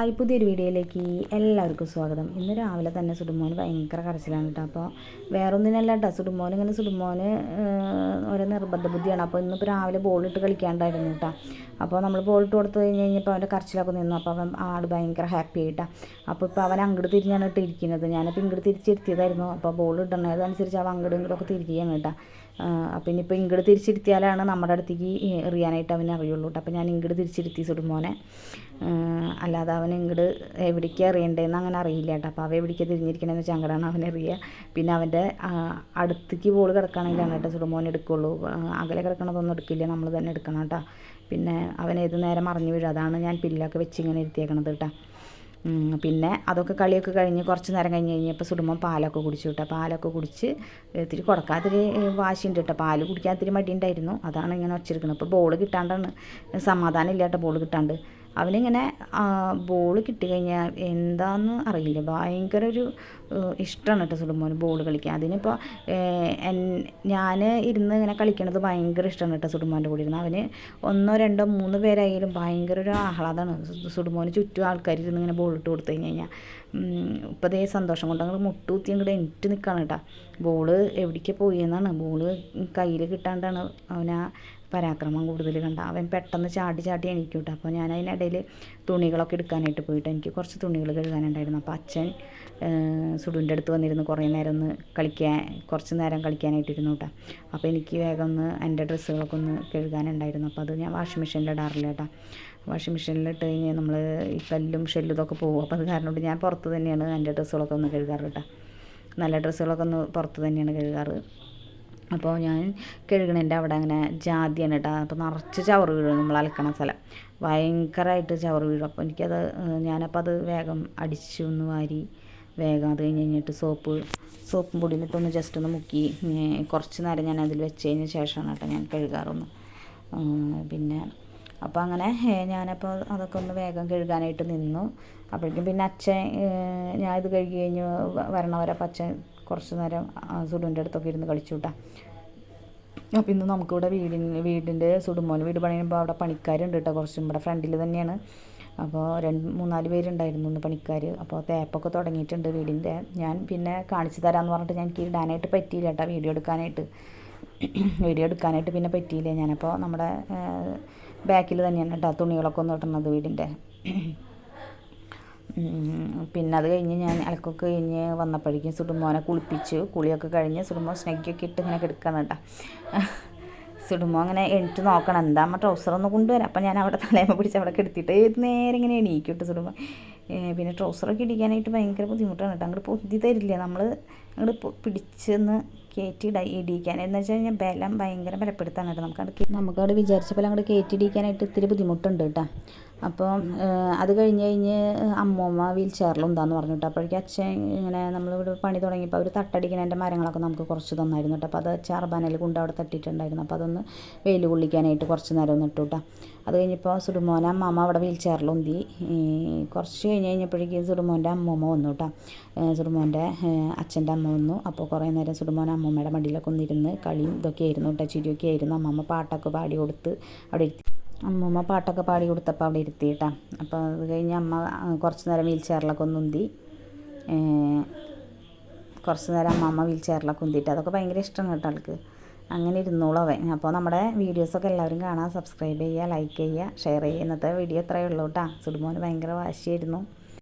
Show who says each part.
Speaker 1: hi പുതിയൊരു വീഡിയോയിലേക്ക് എല്ലാവർക്കും സ്വാഗതം ഇന്ന് രാവിലെ തന്നെ സുടുമോൻ ഭയങ്കര കരച്ചിലാണ് കേട്ടോ അപ്പോൾ വേറൊന്നിനല്ല കേട്ടോ സുടുമോൻ ഇങ്ങനെ സുടുമോന് ഒരു നിർബന്ധ ബുദ്ധിയാണ് അപ്പോൾ ഇന്നിപ്പോൾ രാവിലെ ബോളിട്ട് കളിക്കാണ്ടായിരുന്നു കേട്ടോ അപ്പോൾ നമ്മൾ ബോളിട്ട് കൊടുത്തു കഴിഞ്ഞ് കഴിഞ്ഞപ്പോൾ അവൻ്റെ കരച്ചിലൊക്കെ നിന്നു അപ്പോൾ അവൻ ആൾ ഭയങ്കര ഹാപ്പി ആയിട്ടാ അപ്പോൾ ഇപ്പോൾ അവൻ അങ്ങോട്ട് തിരിഞ്ഞാണ് ഇട്ട് ഇരിക്കുന്നത് ഞാനിപ്പോൾ ഇങ്ങോട്ട് തിരിച്ചിരുത്തിയതായിരുന്നു അപ്പോൾ ബോൾ ഇടണതനുസരിച്ച് അവൻ അങ്ങോട്ടും ഇങ്ങോട്ടൊക്കെ തിരിക്കുകയാണ് കേട്ടോ അപ്പോൾ ഇനിയിപ്പോൾ ഇങ്ങോട്ട് തിരിച്ചിരുത്തിയാലാണ് നമ്മുടെ അടുത്തേക്ക് എറിയാനായിട്ട് അവനെ അറിയുള്ളൂ കേട്ടോ അപ്പോൾ ഞാൻ ഇങ്ങോട്ട് തിരിച്ചിരുത്തി സുടുമോനെ അല്ലാതെ അവൻ അവൻ ഇങ്ങോട്ട് എവിടേക്ക് അങ്ങനെ അറിയില്ല കേട്ടോ അപ്പോൾ അവ എവിടേക്ക് തിരിഞ്ഞിരിക്കണമെന്ന് വെച്ചാൽ അങ്ങോട്ടാണ് അവൻ പിന്നെ അവൻ്റെ അടുത്തേക്ക് ബോൾ കിടക്കുകയാണെങ്കിലാണ് കേട്ടോ സുഡമോൻ എടുക്കുള്ളൂ അകലെ കിടക്കണതൊന്നും എടുക്കില്ല നമ്മൾ തന്നെ എടുക്കണം കേട്ടോ പിന്നെ അവൻ ഏത് നേരം മറിഞ്ഞു വീഴും അതാണ് ഞാൻ പില്ലൊക്കെ വെച്ച് ഇങ്ങനെ ഇരുത്തിയേക്കണത് കേട്ടോ പിന്നെ അതൊക്കെ കളിയൊക്കെ കഴിഞ്ഞ് കുറച്ച് നേരം കഴിഞ്ഞ് കഴിഞ്ഞപ്പോൾ സുടുമ്പം പാലൊക്കെ കുടിച്ചു കേട്ടോ പാലൊക്കെ കുടിച്ച് ഇത്തിരി കൊടുക്കാത്തിരി വാശിയുണ്ട് കേട്ടോ പാല് കുടിക്കാത്തൊരു ഇത്തിരി മടിയുണ്ടായിരുന്നു അതാണ് ഇങ്ങനെ വച്ചിരിക്കുന്നത് ഇപ്പോൾ ബോൾ കിട്ടാണ്ടാണ് സമാധാനം ഇല്ല കേട്ടോ ബോൾ കിട്ടാണ്ട് അവനിങ്ങനെ ബോൾ കിട്ടിക്കഴിഞ്ഞാൽ കഴിഞ്ഞാൽ എന്താന്ന് അറിയില്ല ഭയങ്കര ഒരു ഇഷ്ടമാണ് കേട്ടോ സുടുമോന് ബോൾ കളിക്കാൻ അതിനിപ്പോൾ ഞാൻ ഇരുന്ന് ഇങ്ങനെ കളിക്കണത് ഭയങ്കര ഇഷ്ടമാണ് കേട്ടോ സുടുമോൻ്റെ കൂടെ ഇരുന്ന് അവന് ഒന്നോ രണ്ടോ മൂന്ന് പേരായാലും ഭയങ്കര ഒരു ആഹ്ലാദമാണ് സുടുമോന് ചുറ്റും ആൾക്കാർ ഇരുന്ന് ഇങ്ങനെ ബോൾ ഇട്ട് കൊടുത്തു കഴിഞ്ഞ് കഴിഞ്ഞാൽ ഇപ്പോൾ അതേ സന്തോഷം കൊണ്ട് അങ്ങോട്ട് മുട്ടുകുത്തി അങ്ങോട്ട് എനിക്ക് നിൽക്കുകയാണ് കേട്ടോ ബോള് എവിടേക്ക് പോയി എന്നാണ് ബോള് കയ്യിൽ കിട്ടാണ്ടാണ് അവനാ പരാക്രമം കൂടുതൽ കണ്ട അവൻ പെട്ടെന്ന് ചാടി ചാടി എണീക്കും കേട്ടോ അപ്പോൾ ഞാൻ അതിനിടയിൽ തുണികളൊക്കെ എടുക്കാനായിട്ട് പോയിട്ട് എനിക്ക് കുറച്ച് തുണികൾ കഴുകാനുണ്ടായിരുന്നു അപ്പോൾ അച്ഛൻ സുഡുവിൻ്റെ അടുത്ത് വന്നിരുന്ന് കുറേ നേരം ഒന്ന് കളിക്കാൻ കുറച്ച് നേരം കളിക്കാനായിട്ടിരുന്നു കേട്ടോ അപ്പോൾ എനിക്ക് വേഗം ഒന്ന് എൻ്റെ ഡ്രസ്സുകളൊക്കെ ഒന്ന് കഴുകാനുണ്ടായിരുന്നു അപ്പോൾ അത് ഞാൻ വാഷിംഗ് മെഷീനിൽ ഇടാറില്ല കേട്ടോ വാഷിംഗ് മെഷീനിൽ ഇട്ട് കഴിഞ്ഞാൽ നമ്മൾ ഈ കല്ലും ഷെല്ലും ഇതൊക്കെ പോകും അപ്പോൾ അത് കാരണം കൊണ്ട് ഞാൻ പുറത്ത് തന്നെയാണ് എൻ്റെ ഡ്രസ്സുകളൊക്കെ ഒന്ന് കഴുകാറ് കേട്ടോ നല്ല ഡ്രസ്സുകളൊക്കെ ഒന്ന് പുറത്ത് തന്നെയാണ് കഴുകാറ് അപ്പോൾ ഞാൻ കഴുകണേൻ്റെ അവിടെ അങ്ങനെ ജാതിയാണ് കേട്ടോ അപ്പോൾ നിറച്ച് ചവറ് വീഴും നമ്മൾ അലക്കണ സ്ഥലം ഭയങ്കരമായിട്ട് ചവറ് വീഴും അപ്പോൾ എനിക്കത് ഞാനപ്പോൾ അത് വേഗം അടിച്ചു ഒന്ന് വാരി വേഗം അത് കഴിഞ്ഞ് കഴിഞ്ഞിട്ട് സോപ്പ് സോപ്പും പൊടിയിലിട്ടൊന്ന് ജസ്റ്റ് ഒന്ന് മുക്കി കുറച്ച് നേരം ഞാൻ അതിൽ വെച്ച് കഴിഞ്ഞ ശേഷമാണ് കേട്ടോ ഞാൻ കഴുകാറൊന്ന് പിന്നെ അപ്പോൾ അങ്ങനെ ഞാനപ്പോൾ അതൊക്കെ ഒന്ന് വേഗം കഴുകാനായിട്ട് നിന്നു അപ്പോഴേക്കും പിന്നെ അച്ഛൻ ഞാൻ ഇത് കഴുകി കഴിഞ്ഞ് വരണവരെ അപ്പം അച്ഛൻ കുറച്ച് നേരം സുഡുവിൻ്റെ അടുത്തൊക്കെ ഇരുന്ന് കളിച്ചു വിട്ടാം അപ്പോൾ ഇന്ന് നമുക്കിവിടെ വീടിന് വീടിൻ്റെ സുടുമോൻ വീട് പണിയുമ്പോൾ അവിടെ പണിക്കാരുണ്ട് കേട്ടോ കുറച്ചും ഇവിടെ ഫ്രണ്ടിൽ തന്നെയാണ് അപ്പോൾ രണ്ട് മൂന്നാല് പേരുണ്ടായിരുന്നു ഇന്ന് പണിക്കാർ അപ്പോൾ തേപ്പൊക്കെ തുടങ്ങിയിട്ടുണ്ട് വീടിൻ്റെ ഞാൻ പിന്നെ കാണിച്ചു തരാമെന്ന് പറഞ്ഞിട്ട് ഞാൻ എനിക്ക് ഇടാനായിട്ട് പറ്റിയില്ല കേട്ടോ വീഡിയോ എടുക്കാനായിട്ട് വീഡിയോ എടുക്കാനായിട്ട് പിന്നെ പറ്റിയില്ല ഞാനപ്പോൾ നമ്മുടെ ബാക്കിൽ തന്നെയാണ് കേട്ടോ തുണികളൊക്കെ ഒന്ന് ഇട്ടുന്നത് വീടിൻ്റെ പിന്നെ അത് കഴിഞ്ഞ് ഞാൻ അലക്കൊക്കെ കഴിഞ്ഞ് വന്നപ്പോഴേക്കും സുടുമോനെ കുളിപ്പിച്ചു കുളിയൊക്കെ കഴിഞ്ഞ് സുടുമോ സ്നഗ്ഗൊക്കെ ഇട്ട് ഇങ്ങനെ കിടക്കണം കേട്ടോ സുടുമോ അങ്ങനെ എണീറ്റ് നോക്കണം എന്താ അമ്മ ട്രൗസർ ഒന്ന് കൊണ്ടുവരാം അപ്പം ഞാൻ അവിടെ തലേമ പിടിച്ച് അവിടെ കിടത്തിയിട്ട് ഏത് നേരം ഇങ്ങനെ എണീക്കും കേട്ടോ സുടുമോ പിന്നെ ട്രൗസറൊക്കെ ഇടിക്കാനായിട്ട് ഭയങ്കര ബുദ്ധിമുട്ടാണ് കേട്ടോ അങ്ങോട്ട് പൊതി തരില്ല നമ്മൾ അങ്ങോട്ട് പിടിച്ചെന്ന് കയറ്റി ഇടിക്കാൻ എന്ന് വെച്ചാൽ കഴിഞ്ഞാൽ ബലം ഭയങ്കര ബലപ്പെടുത്താണ് കേട്ടോ നമുക്കവിടെ നമുക്കവിടെ വിചാരിച്ച പോലെ അങ്ങോട്ട് കയറ്റി ഇടിക്കാനായിട്ട് ഇത്തിരി ബുദ്ധിമുട്ടുണ്ട് കേട്ടോ അപ്പോൾ അത് കഴിഞ്ഞ് കഴിഞ്ഞ് അമ്മമ്മ വീൽ ചെയറിലുണ്ടാന്ന് പറഞ്ഞു കേട്ടോ അപ്പോഴേക്കും അച്ഛൻ ഇങ്ങനെ നമ്മളിവിടെ പണി തുടങ്ങിയപ്പോൾ അവർ തട്ടടിക്കണതിൻ്റെ മരങ്ങളൊക്കെ നമുക്ക് കുറച്ച് തന്നായിരുന്നു കേട്ടോ അപ്പോൾ അത് ചാർബാനയിൽ കൊണ്ട് അവിടെ തട്ടിയിട്ടുണ്ടായിരുന്നു അപ്പോൾ അതൊന്ന് വെയിൽ കൊള്ളിക്കാനായിട്ട് കുറച്ച് നേരം ഒന്ന് ഇട്ടു കേട്ടോ അത് കഴിഞ്ഞപ്പോൾ സുഡുമോന അമ്മമ്മ അവിടെ വീൽ ചെയറിലുന്തി കുറച്ച് കഴിഞ്ഞ് കഴിഞ്ഞപ്പോഴേക്കും സുടുമോൻ്റെ അമ്മൂമ്മ വന്നു കേട്ടോ സുടുമോൻ്റെ അച്ഛൻ്റെ അമ്മ വന്നു അപ്പോൾ കുറേ നേരം സുടുമോൻ അമ്മൂമ്മയുടെ മടിയിലൊക്കെ ഒന്നിരുന്ന് കളിയും ഇതൊക്കെ ആയിരുന്നു കേട്ടോ ചിരിയൊക്കെ ആയിരുന്നു അമ്മമ്മ പാട്ടൊക്കെ പാടി കൊടുത്ത് അവിടെ ഇരുത്തി അമ്മൂമ്മ പാട്ടൊക്കെ പാടി കൊടുത്തപ്പോൾ അവിടെ ഇരുത്തി കേട്ടോ അപ്പോൾ അത് കഴിഞ്ഞ് അമ്മ കുറച്ച് നേരം വീൽ ചെയറിലൊക്കെ ഒന്നുന്തി കുറച്ച് നേരം അമ്മമ്മ വീൽ ചെയറിലൊക്കെ ഉന്തിയിട്ട് അതൊക്കെ ഭയങ്കര ഇഷ്ടമാണ് കേട്ടോ ആൾക്ക് അങ്ങനെ ഇരുന്നോളൂ അവൻ അപ്പോൾ നമ്മുടെ വീഡിയോസൊക്കെ എല്ലാവരും കാണാൻ സബ്സ്ക്രൈബ് ചെയ്യുക ലൈക്ക് ചെയ്യുക ഷെയർ ചെയ്യുക ഇന്നത്തെ വീഡിയോ ഇത്രയേ ഉള്ളൂ കേട്ടോ സുഡുമോന് ഭയങ്കര വാശിയായിരുന്നു